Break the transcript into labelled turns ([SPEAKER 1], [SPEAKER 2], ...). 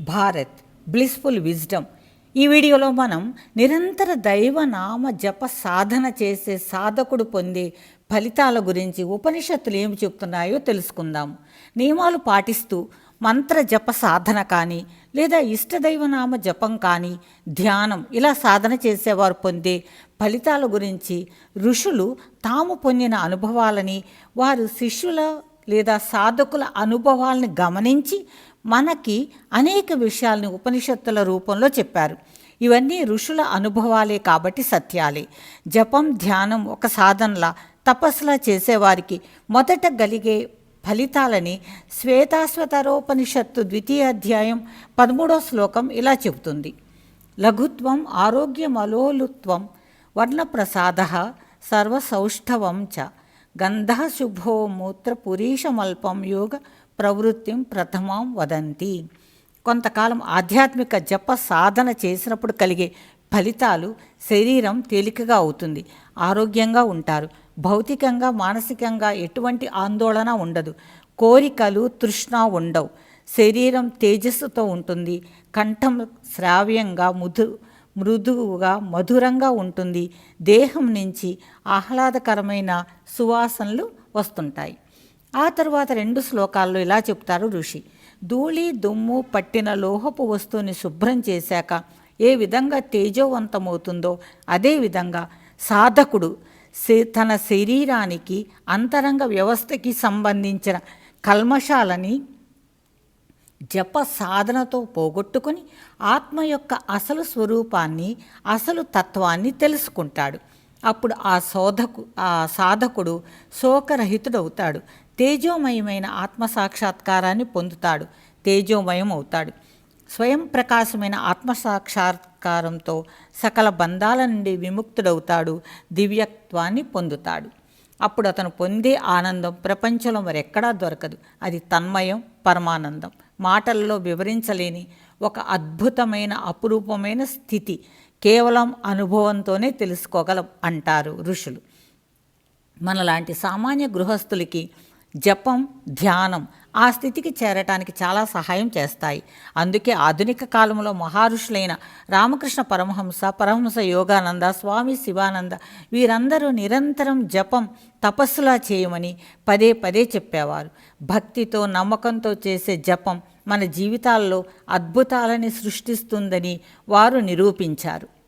[SPEAKER 1] Bharat blissful wisdom ఈ వీడియోలో మనం నిరంతర దైవనామ జప సాధన చేసే సాధకుడు పొందే ఫలితాల గురించి ఉపనిషత్తులు ఏమి చెప్తున్నాయో తెలుసుకుందాం. నియమాలు పాటిస్తూ మంత్ర జప సాధన కానీ లేదా ఇష్టదైవనామ జపం కానీ ధ్యానం ఇలా సాధన చేసేవారు పొందే ఫలితాల గురించి ఋషులు తాము పొందిన అనుభవాలని వారు శిష్యుల లేదా సాధకుల అనుభవాలను గమనించి మనకి అనేక విషయాల్ని ఉపనిషత్తుల రూపంలో చెప్పారు. ఇవన్నీ ఋషుల అనుభవాలే కాబట్టి సత్యాలే. జపం ధ్యానం ఒక సాధనలా తపస్సులా చేసేవారికి మొదట గలిగే ఫలితాలని శ్వేతాశ్వతరోపనిషత్తు ద్వితీయ అధ్యాయం పదమూడో శ్లోకం ఇలా చెబుతుంది. లఘుత్వం ఆరోగ్యమలోలుత్వం వర్ణప్రసాద సర్వసౌష్ఠవం చ. గంధ మూత్రపురీషమల్పం మూత్ర పురీషమల్పం యోగ ప్రవృత్తిం ప్రథమం వదంతి. కొంతకాలం ఆధ్యాత్మిక జప సాధన చేసినప్పుడు కలిగే ఫలితాలు శరీరం తేలికగా అవుతుంది. ఆరోగ్యంగా ఉంటారు. భౌతికంగా మానసికంగా ఎటువంటి ఆందోళన ఉండదు. కోరికలు తృష్ణ ఉండవు. శరీరం తేజస్సుతో ఉంటుంది. కంఠం శ్రావ్యంగా ముదు మృదువుగా మధురంగా ఉంటుంది. దేహం నుంచి ఆహ్లాదకరమైన సువాసనలు వస్తుంటాయి. ఆ తర్వాత రెండు శ్లోకాల్లో ఇలా చెప్తారు ఋషి. ధూళి దుమ్ము పట్టిన లోహపు వస్తువుని శుభ్రం చేశాక ఏ విధంగా తేజోవంతమవుతుందో అదేవిధంగా సాధకుడు తన శరీరానికి అంతరంగ వ్యవస్థకి సంబంధించిన కల్మషాలని జప సాధనతో పోగొట్టుకుని ఆత్మ యొక్క అసలు స్వరూపాన్ని అసలు తత్వాన్ని తెలుసుకుంటాడు. అప్పుడు ఆ శోధకు ఆ సాధకుడు శోకరహితుడవుతాడు. తేజోమయమైన ఆత్మ సాక్షాత్కారాన్ని పొందుతాడు. తేజోమయం అవుతాడు స్వయం ప్రకాశమైన ఆత్మసాక్షాత్కారంతో సకల బంధాల నుండి విముక్తుడవుతాడు. దివ్యత్వాన్ని పొందుతాడు. అప్పుడు అతను పొందే ఆనందం ప్రపంచంలో మరెక్కడా దొరకదు. అది తన్మయం పరమానందం. మాటల్లో వివరించలేని ఒక అద్భుతమైన అపురూపమైన స్థితి కేవలం అనుభవంతోనే తెలుసుకోగలం అంటారు ఋషులు. మనలాంటి సామాన్య గృహస్థులకి జపం ధ్యానం ఆ స్థితికి చేరటానికి చాలా సహాయం చేస్తాయి. అందుకే ఆధునిక కాలంలో మహారుషులైన రామకృష్ణ పరమహంస పరమహంస యోగానంద స్వామి శివానంద వీరందరూ నిరంతరం జపం తపస్సులా చేయమని పదే పదే చెప్పేవారు. భక్తితో నమ్మకంతో చేసే జపం మన జీవితాల్లో అద్భుతాలని సృష్టిస్తుందని వారు నిరూపించారు.